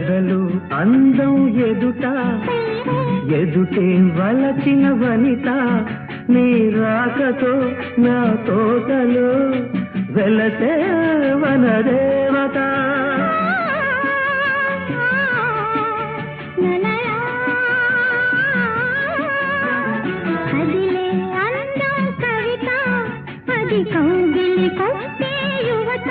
కథలు అందం ఎదుట. ఎదుటే వలచిన వనిత. నీ రాకతో నా తోటలు వెలసే వనదేవత. కౌగిలి కట్టే యువత.